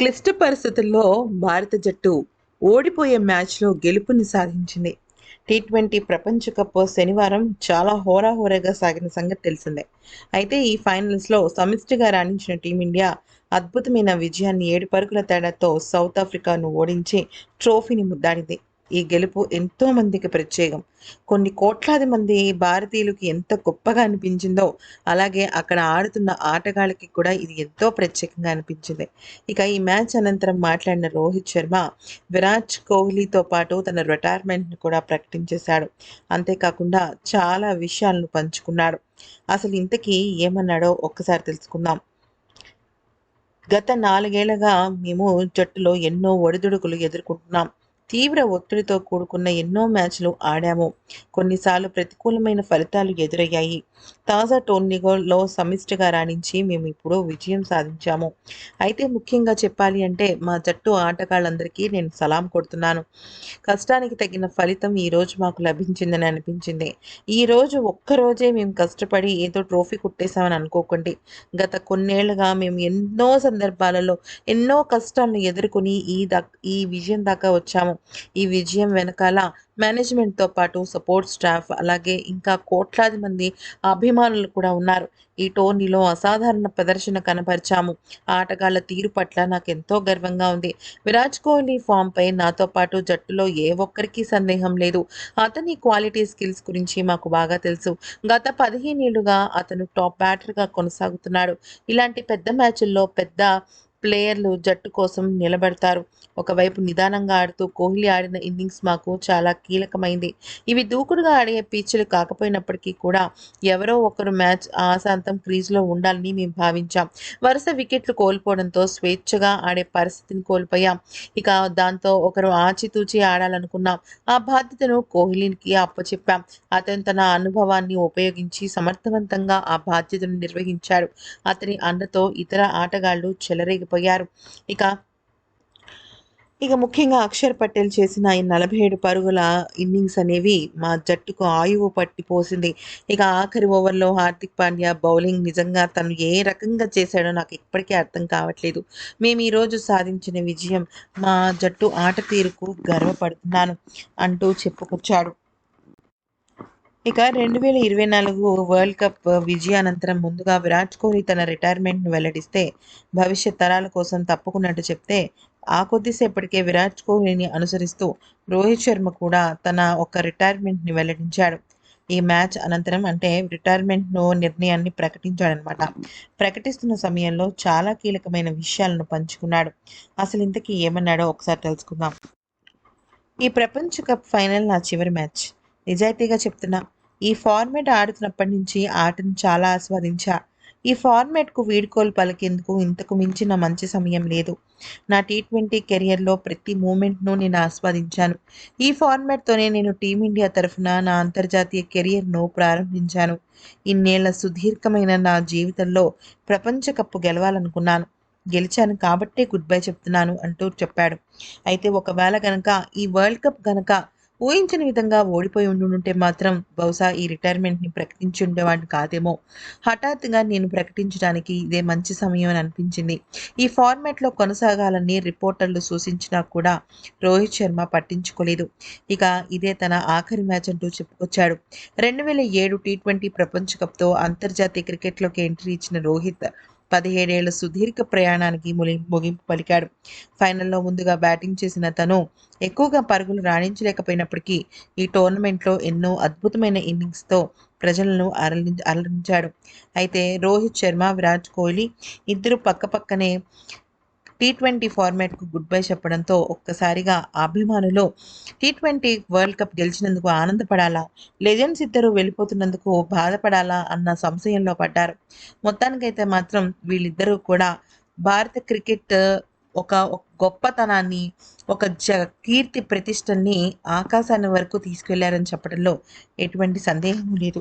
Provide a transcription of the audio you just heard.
క్లిష్ట పరిస్థితుల్లో భారత జట్టు ఓడిపోయే మ్యాచ్లో గెలుపుని సాధించింది. టీ ట్వంటీ ప్రపంచ కప్ శనివారం చాలా హోరాహోరాగా సాగిన సంగతి తెలిసిందే. అయితే ఈ ఫైనల్స్లో సమిష్టిగా రాణించిన టీమిండియా అద్భుతమైన విజయాన్ని ఏడు పరుగుల తేడాతో సౌత్ ఆఫ్రికాను ఓడించి ట్రోఫీని ముద్దాడింది ఈ గెలుపు ఎంతో మందికి ప్రత్యేకం. కొన్ని కోట్లాది మంది భారతీయులకి ఎంత గొప్పగా అనిపించిందో అలాగే అక్కడ ఆడుతున్న ఆటగాళ్ళకి కూడా ఇది ఎంతో ప్రత్యేకంగా అనిపించింది. ఇక ఈ మ్యాచ్ అనంతరం మాట్లాడిన రోహిత్ శర్మ విరాట్ కోహ్లీతో పాటు తన రిటైర్మెంట్ని కూడా ప్రకటించేశాడు. అంతేకాకుండా చాలా విషయాలను పంచుకున్నాడు. అసలు ఇంతకీ ఏమన్నాడో ఒక్కసారి తెలుసుకుందాం. గత నాలుగేళ్ళగా మేము జట్టులో ఎన్నో ఒడిదుడుకులు ఎదుర్కొంటున్నాం. తీవ్ర ఒత్తిడితో కూడుకున్న ఎన్నో మ్యాచ్లు ఆడాము. కొన్నిసార్లు ప్రతికూలమైన ఫలితాలు ఎదురయ్యాయి. తాజా టోర్నీలో సమిష్టిగా రాణించి మేము ఇప్పుడు విజయం సాధించాము. అయితే ముఖ్యంగా చెప్పాలి అంటే మా జట్టు ఆటగాళ్ళందరికీ నేను సలాం కొడుతున్నాను. కష్టానికి తగిన ఫలితం ఈరోజు మాకు లభించిందని అనిపించింది. ఈరోజు ఒక్కరోజే మేము కష్టపడి ఏదో ట్రోఫీ కొట్టేశామని అనుకోకండి. గత కొన్నేళ్ళుగా మేము ఎన్నో సందర్భాలలో ఎన్నో కష్టాలను ఎదుర్కొని ఈ దా ఈ విజయం దాకా వచ్చాము. ఈ విజయం వెనకాల మేనేజ్మెంట్తో పాటు సపోర్ట్ స్టాఫ్ అలాగే ఇంకా కోట్లాది మంది అభిమానులు కూడా ఉన్నారు. ఈ టోర్నీలో అసాధారణ ప్రదర్శన కనపరిచాము. ఆటగాళ్ళ తీరు పట్ల నాకు ఎంతో గర్వంగా ఉంది. విరాట్ కోహ్లీ ఫామ్పై నాతో పాటు జట్టులో ఏ ఒక్కరికి సందేహం లేదు. అతని క్వాలిటీ స్కిల్స్ గురించి మాకు బాగా తెలుసు. గత పదిహేనేళ్ళుగా అతను టాప్ బ్యాటర్గా కొనసాగుతున్నాడు. ఇలాంటి పెద్ద మ్యాచ్ల్లో పెద్ద ప్లేయర్లు జట్టు కోసం నిలబడతారు. ఒకవైపు నిదానంగా ఆడుతూ కోహ్లీ ఆడిన ఇన్నింగ్స్ మాకు చాలా కీలకమైంది. ఇవి దూకుడుగా ఆడే పిచ్లు కాకపోయినప్పటికీ కూడా ఎవరో ఒకరు మ్యాచ్ ఆశాంతం క్రీజ్లో ఉండాలని మేము భావించాం. వరుస వికెట్లు కోల్పోవడంతో స్వేచ్ఛగా ఆడే పరిస్థితిని కోల్పోయాం. ఇక దాంతో ఒకరు ఆచితూచి ఆడాలనుకున్నాం. ఆ బాధ్యతను కోహ్లీకి అప్పచెప్పాం. అతను తన అనుభవాన్ని ఉపయోగించి సమర్థవంతంగా ఆ బాధ్యతను నిర్వహించాడు. అతని అండతో ఇతర ఆటగాళ్ళు చెలరేగిపోయారు ఇక ఇక ముఖ్యంగా అక్షర్ పటేల్ చేసిన ఈ నలభై ఏడు పరుగుల ఇన్నింగ్స్ అనేవి మా జట్టుకు ఆయువు పట్టిపోసింది ఇక ఆఖరి ఓవర్లో హార్దిక్ పాండ్యా బౌలింగ్ నిజంగా తను ఏ రకంగా చేశాడో నాకు ఇప్పటికీ అర్థం కావట్లేదు. మేము ఈరోజు సాధించిన విజయం మా జట్టు ఆట తీరుకు గర్వపడుతున్నాను అంటూ చెప్పుకొచ్చాడు. ఇక రెండు వేల ఇరవై నాలుగు వరల్డ్ కప్ విజయానంతరం ముందుగా విరాట్ కోహ్లీ తన రిటైర్మెంట్ను వెల్లడిస్తే భవిష్యత్ తరాల కోసం తప్పుకున్నట్టు చెప్తే ఆ కొద్దిసేపటికే విరాట్ కోహ్లీని అనుసరిస్తూ రోహిత్ శర్మ కూడా తన ఒక రిటైర్మెంట్ని వెల్లడించాడు. ఈ మ్యాచ్ అనంతరం అంటే రిటైర్మెంట్ను నిర్ణయాన్ని ప్రకటించాడనమాట. ప్రకటిస్తున్న సమయంలో చాలా కీలకమైన విషయాలను పంచుకున్నాడు. అసలు ఇంతకీ ఏమన్నాడో ఒకసారి తెలుసుకుందాం. ఈ ప్రపంచ కప్ ఫైనల్ నా చివరి మ్యాచ్. నిజాయితీగా చెప్తున్నా. ఈ ఫార్మేట్ ఆడుతున్నప్పటి నుంచి ఆటను చాలా ఆస్వాదించా. ఈ ఫార్మేట్కు వీడ్కోలు పలికేందుకు ఇంతకు మించిన మంచి సమయం లేదు. నా టీ ట్వంటీ కెరియర్లో ప్రతి మూమెంట్ను నేను ఆస్వాదించాను. ఈ ఫార్మాట్తోనే నేను టీమిండియా తరఫున నా అంతర్జాతీయ కెరియర్ను ప్రారంభించాను. ఇన్నేళ్ళ సుదీర్ఘమైన నా జీవితంలో ప్రపంచ కప్పు గెలవాలనుకున్నాను. గెలిచాను కాబట్టే గుడ్ బై చెప్తున్నాను అంటూ చెప్పాడు. అయితే ఒకవేళ కనుక ఈ వరల్డ్ కప్ కనుక ఊహించిన విధంగా ఓడిపోయి ఉండుంటే మాత్రం బహుశా ఈ రిటైర్మెంట్ని ప్రకటించి ఉండేవాడిని కాదేమో. హఠాత్తుగా నేను ప్రకటించడానికి ఇదే మంచి సమయం అని అనిపించింది. ఈ ఫార్మాట్లో కొనసాగాలని రిపోర్టర్లు సూచించినా కూడా రోహిత్ శర్మ పట్టించుకోలేదు. ఇక ఇదే తన ఆఖరి మ్యాచ్ అంటూ చెప్పుకొచ్చాడు. రెండు వేల ఏడు టీ ట్వంటీ ప్రపంచ కప్తో అంతర్జాతీయ క్రికెట్లోకి ఎంట్రీ ఇచ్చిన రోహిత్ పదిహేడేళ్ళ సుదీర్ఘ ప్రయాణానికి ములి ముగింపు పలికాడు. ఫైనల్లో ముందుగా బ్యాటింగ్ చేసిన తను ఎక్కువగా పరుగులు రాణించలేకపోయినప్పటికీ ఈ టోర్నమెంట్లో ఎన్నో అద్భుతమైన ఇన్నింగ్స్తో ప్రజలను అరలి అలరించాడు. అయితే రోహిత్ శర్మ విరాట్ కోహ్లీ ఇద్దరు పక్కపక్కనే టీ ట్వంటీ ఫార్మాట్కు గుడ్ బై చెప్పడంతో ఒక్కసారిగా అభిమానులు టీ ట్వంటీ వరల్డ్ కప్ గెలిచినందుకు ఆనందపడాలా? లెజెండ్స్ ఇద్దరు వెళ్ళిపోతున్నందుకు బాధపడాలా? అన్న సంశయంలో పడ్డారు. మొత్తానికైతే మాత్రం వీళ్ళిద్దరూ కూడా భారత క్రికెట్ ఒక గొప్పతనాన్ని ఒక జ కీర్తి ప్రతిష్టల్ని ఆకాశాన్ని వరకు తీసుకెళ్ళారని చెప్పడంలో ఎటువంటి సందేహం లేదు.